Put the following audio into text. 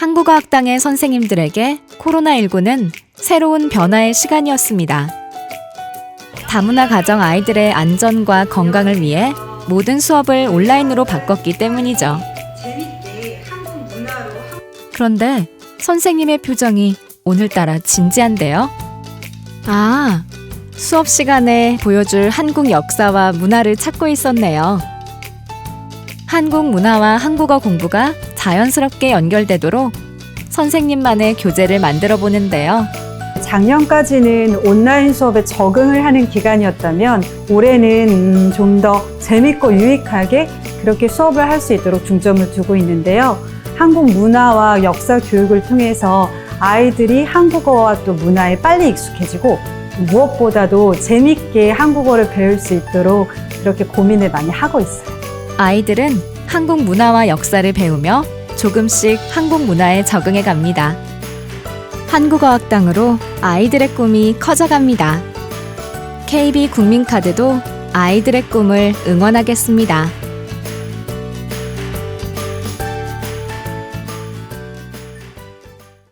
한국어 학당의 선생님들에게 코로나19는 새로운 변화의 시간이었습니다. 다문화 가정 아이들의 안전과 건강을 위해 모든 수업을 온라인으로 바꿨기 때문이죠. 그런데 선생님의 표정이 오늘따라 진지한데요. 아, 수업 시간에 보여줄 한국 역사와 문화를 찾고 있었네요. 한국 문화와 한국어 공부가 자연스럽게 연결되도록 선생님만의 교재를 만들어 보는데요. 작년까지는 온라인 수업에 적응을 하는 기간이었다면 올해는 좀 더 재밌고 유익하게 그렇게 수업을 할 수 있도록 중점을 두고 있는데요. 한국 문화와 역사 교육을 통해서 아이들이 한국어와 또 문화에 빨리 익숙해지고 무엇보다도 재밌게 한국어를 배울 수 있도록 그렇게 고민을 많이 하고 있어요. 아이들은 한국 문화와 역사를 배우며 조금씩 한국 문화에 적응해 갑니다. 한국어학당으로 아이들의 꿈이 커져갑니다. KB 국민카드도 아이들의 꿈을 응원하겠습니다.